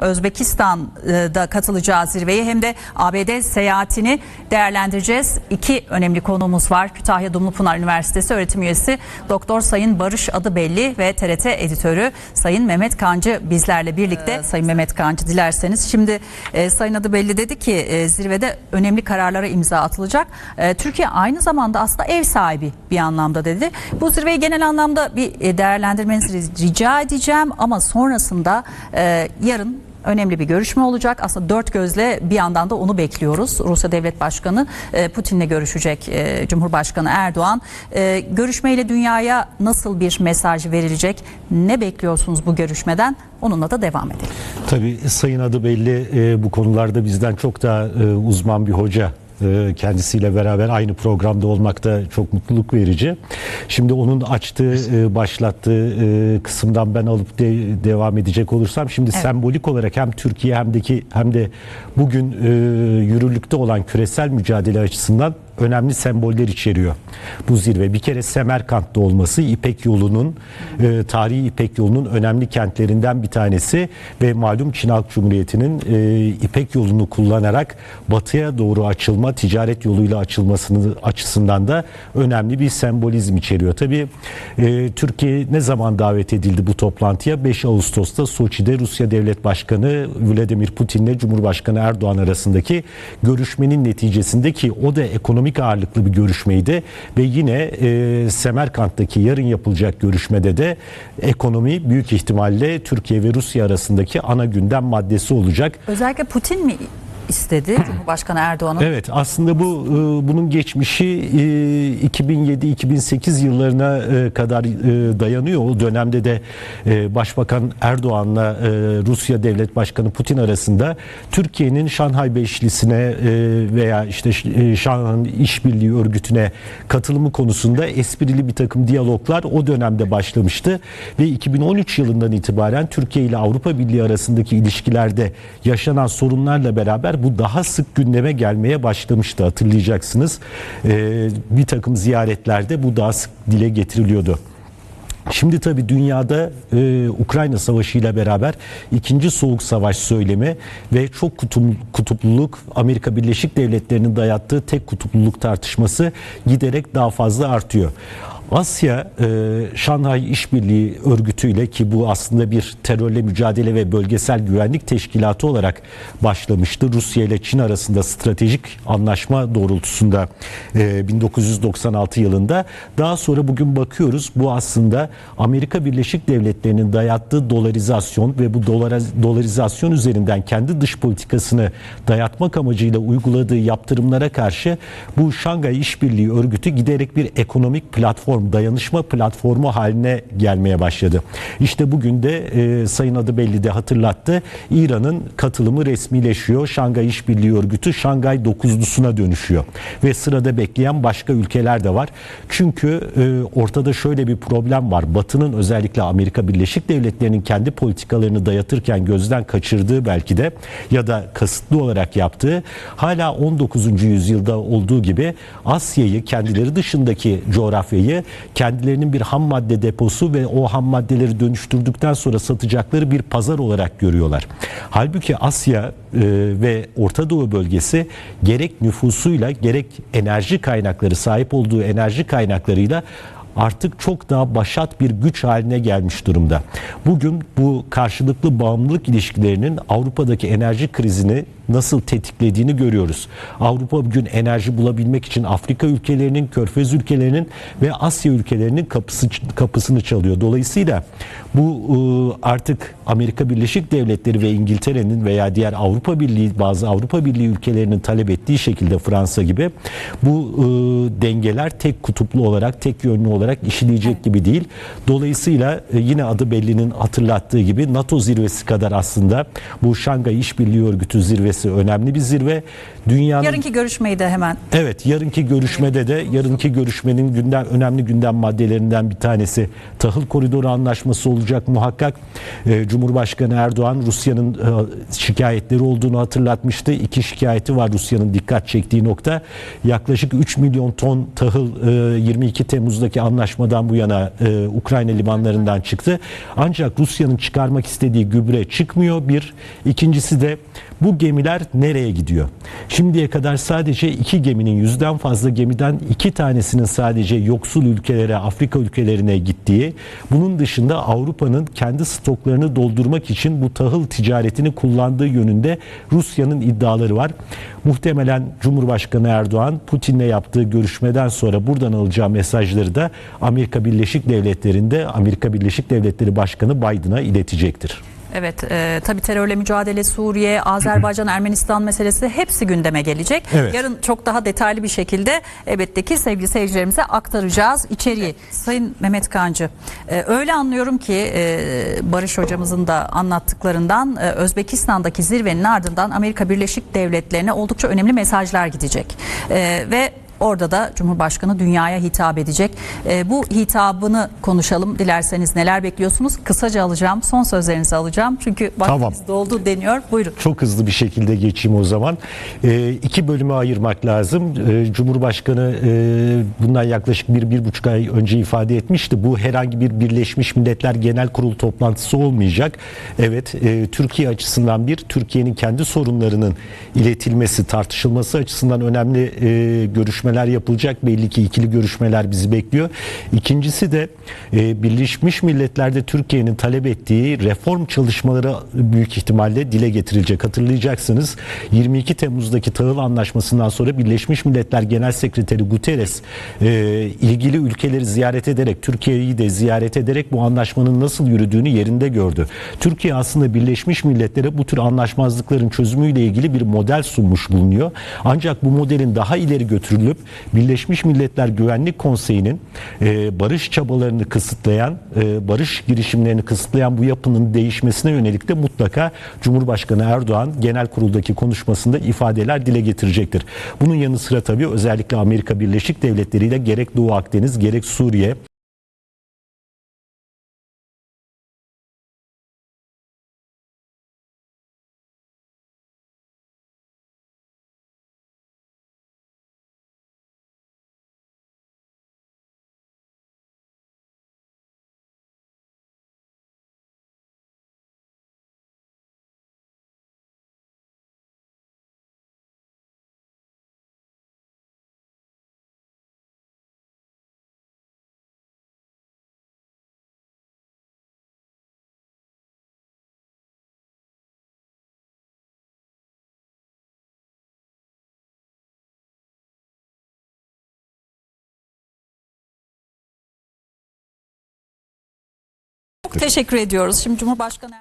Özbekistan'da katılacağı zirveyi hem de ABD seyahatini değerlendireceğiz. İki önemli konuğumuz var. Kütahya Dumlupınar Üniversitesi öğretim üyesi Doktor Sayın Barış Adıbelli ve TRT editörü Sayın Mehmet Kancı bizlerle birlikte. Sayın Mehmet Kancı dilerseniz şimdi e, Sayın Adıbelli dedi ki e, zirvede önemli kararlara imza atılacak. E, Türkiye aynı zamanda aslında ev sahibi bir anlamda dedi. Bu zirveyi genel anlamda bir e, değerlendirmenizi rica edeceğim ama sonrasında e, yarın önemli bir görüşme olacak. Aslında dört gözle bir yandan da onu bekliyoruz. Rusya Devlet Başkanı e, Putin'le görüşecek e, Cumhurbaşkanı Erdoğan. E, Görüşmeyle dünyaya nasıl bir mesaj verilecek? Ne bekliyorsunuz bu görüşmeden? Onunla da devam edelim. Tabii sayın adı belli bu konularda bizden çok daha uzman bir hoca kendisiyle beraber aynı programda olmak da çok mutluluk verici. Şimdi onun açtığı, e, başlattığı e, kısımdan ben alıp de, devam edecek olursam şimdi Evet. sembolik olarak hem Türkiye hem de ki hem de bugün e, yürürlükte olan küresel mücadele açısından önemli semboller içeriyor bu zirve. Bir kere Semerkant'ta olması İpek yolunun e, tarihi İpek yolunun önemli kentlerinden bir tanesi ve malum Çin Halk Cumhuriyeti'nin e, İpek yolunu kullanarak batıya doğru açılma, ticaret yoluyla açılmasını açısından da önemli bir sembolizm içeriyor. Tabii e, Türkiye ne zaman davet edildi bu toplantıya? 5 Ağustos'ta Soçi'de Rusya Devlet Başkanı Vladimir Putin ile Cumhurbaşkanı Erdoğan arasındaki görüşmenin neticesinde ki o da ekonomik ağırlıklı bir görüşmeydi ve yine e, Semerkant'taki yarın yapılacak görüşmede de ekonomi büyük ihtimalle Türkiye ve Rusya arasındaki ana gündem maddesi olacak. Özellikle Putin mi istedi Cumhurbaşkanı Erdoğan'ın? Evet aslında bu e, bunun geçmişi e, 2007-2008 yıllarına e, kadar e, dayanıyor. O dönemde de e, Başbakan Erdoğan'la e, Rusya Devlet Başkanı Putin arasında Türkiye'nin Şanghay Beşlisi'ne e, veya işte e, Şanghay İşbirliği Örgütü'ne katılımı konusunda esprili bir takım diyaloglar o dönemde başlamıştı ve 2013 yılından itibaren Türkiye ile Avrupa Birliği arasındaki ilişkilerde yaşanan sorunlarla beraber bu daha sık gündeme gelmeye başlamıştı hatırlayacaksınız. Ee, bir takım ziyaretlerde bu daha sık dile getiriliyordu. Şimdi tabii dünyada e, Ukrayna Savaşı ile beraber ikinci soğuk savaş söylemi ve çok kutum, kutupluluk Amerika Birleşik Devletleri'nin dayattığı tek kutupluluk tartışması giderek daha fazla artıyor. Asya e, Şanghay İşbirliği Örgütü ile ki bu aslında bir terörle mücadele ve bölgesel güvenlik teşkilatı olarak başlamıştı. Rusya ile Çin arasında stratejik anlaşma doğrultusunda e, 1996 yılında. Daha sonra bugün bakıyoruz bu aslında Amerika Birleşik Devletleri'nin dayattığı dolarizasyon ve bu dolar, dolarizasyon üzerinden kendi dış politikasını dayatmak amacıyla uyguladığı yaptırımlara karşı bu Şanghay İşbirliği Örgütü giderek bir ekonomik platform, dayanışma platformu haline gelmeye başladı. İşte bugün de e, Sayın adı belli de hatırlattı. İran'ın katılımı resmileşiyor. Şanghay İşbirliği Örgütü Şanghay dokuzlusuna dönüşüyor. Ve sırada bekleyen başka ülkeler de var. Çünkü e, ortada şöyle bir problem var. Batı'nın özellikle Amerika Birleşik Devletleri'nin kendi politikalarını dayatırken gözden kaçırdığı belki de ya da kasıtlı olarak yaptığı hala 19. yüzyılda olduğu gibi Asya'yı kendileri dışındaki coğrafyayı kendilerinin bir ham madde deposu ve o ham maddeleri dönüştürdükten sonra satacakları bir pazar olarak görüyorlar. Halbuki Asya e, ve Orta Doğu bölgesi gerek nüfusuyla gerek enerji kaynakları sahip olduğu enerji kaynaklarıyla artık çok daha başat bir güç haline gelmiş durumda. Bugün bu karşılıklı bağımlılık ilişkilerinin Avrupa'daki enerji krizini nasıl tetiklediğini görüyoruz. Avrupa bugün enerji bulabilmek için Afrika ülkelerinin, Körfez ülkelerinin ve Asya ülkelerinin kapısı kapısını çalıyor. Dolayısıyla bu e, artık Amerika Birleşik Devletleri ve İngiltere'nin veya diğer Avrupa Birliği bazı Avrupa Birliği ülkelerinin talep ettiği şekilde Fransa gibi bu e, dengeler tek kutuplu olarak, tek yönlü olarak işleyecek gibi değil. Dolayısıyla e, yine adı bellinin hatırlattığı gibi NATO zirvesi kadar aslında bu Şangay İşbirliği Örgütü zirvesi zirvesi önemli bir zirve. Dünyanın Yarınki görüşmeyi de hemen Evet, yarınki görüşmede de yarınki görüşmenin gündem önemli gündem maddelerinden bir tanesi tahıl koridoru anlaşması olacak muhakkak. Ee, Cumhurbaşkanı Erdoğan Rusya'nın e, şikayetleri olduğunu hatırlatmıştı. İki şikayeti var Rusya'nın dikkat çektiği nokta. Yaklaşık 3 milyon ton tahıl e, 22 Temmuz'daki anlaşmadan bu yana e, Ukrayna limanlarından çıktı. Ancak Rusya'nın çıkarmak istediği gübre çıkmıyor. Bir, ikincisi de bu gemiler nereye gidiyor? Şimdiye kadar sadece iki geminin yüzden fazla gemiden iki tanesinin sadece yoksul ülkelere, Afrika ülkelerine gittiği, bunun dışında Avrupa'nın kendi stoklarını doldurmak için bu tahıl ticaretini kullandığı yönünde Rusya'nın iddiaları var. Muhtemelen Cumhurbaşkanı Erdoğan Putin'le yaptığı görüşmeden sonra buradan alacağı mesajları da Amerika Birleşik Devletleri'nde Amerika Birleşik Devletleri Başkanı Biden'a iletecektir. Evet, e, tabii terörle mücadele, Suriye, Azerbaycan, Ermenistan meselesi hepsi gündeme gelecek. Evet. Yarın çok daha detaylı bir şekilde elbette ki sevgili seyircilerimize aktaracağız içeriği. Sayın Mehmet Kancı, e, öyle anlıyorum ki e, Barış hocamızın da anlattıklarından e, Özbekistan'daki zirvenin ardından Amerika Birleşik Devletleri'ne oldukça önemli mesajlar gidecek. E, ve Orada da Cumhurbaşkanı dünyaya hitap edecek. E, bu hitabını konuşalım. Dilerseniz neler bekliyorsunuz? Kısaca alacağım. Son sözlerinizi alacağım. Çünkü vaktimiz Tamam. doldu deniyor. Buyurun. Çok hızlı bir şekilde geçeyim o zaman. Ee, iki bölüme ayırmak lazım. Ee, Cumhurbaşkanı e, bundan yaklaşık bir, bir buçuk ay önce ifade etmişti. Bu herhangi bir Birleşmiş Milletler Genel Kurul toplantısı olmayacak. Evet, e, Türkiye açısından bir, Türkiye'nin kendi sorunlarının iletilmesi, tartışılması açısından önemli e, görüşmeler yapılacak. Belli ki ikili görüşmeler bizi bekliyor. İkincisi de e, Birleşmiş Milletler'de Türkiye'nin talep ettiği reform çalışmaları büyük ihtimalle dile getirilecek. Hatırlayacaksınız 22 Temmuz'daki tahıl anlaşmasından sonra Birleşmiş Milletler Genel Sekreteri Guterres e, ilgili ülkeleri ziyaret ederek Türkiye'yi de ziyaret ederek bu anlaşmanın nasıl yürüdüğünü yerinde gördü. Türkiye aslında Birleşmiş Milletler'e bu tür anlaşmazlıkların çözümüyle ilgili bir model sunmuş bulunuyor. Ancak bu modelin daha ileri götürülüp Birleşmiş Milletler Güvenlik Konseyi'nin e, barış çabalarını kısıtlayan, e, barış girişimlerini kısıtlayan bu yapının değişmesine yönelik de mutlaka Cumhurbaşkanı Erdoğan genel kuruldaki konuşmasında ifadeler dile getirecektir. Bunun yanı sıra tabii özellikle Amerika Birleşik Devletleri ile gerek Doğu Akdeniz gerek Suriye teşekkür ediyoruz. Şimdi Cumhurbaşkanı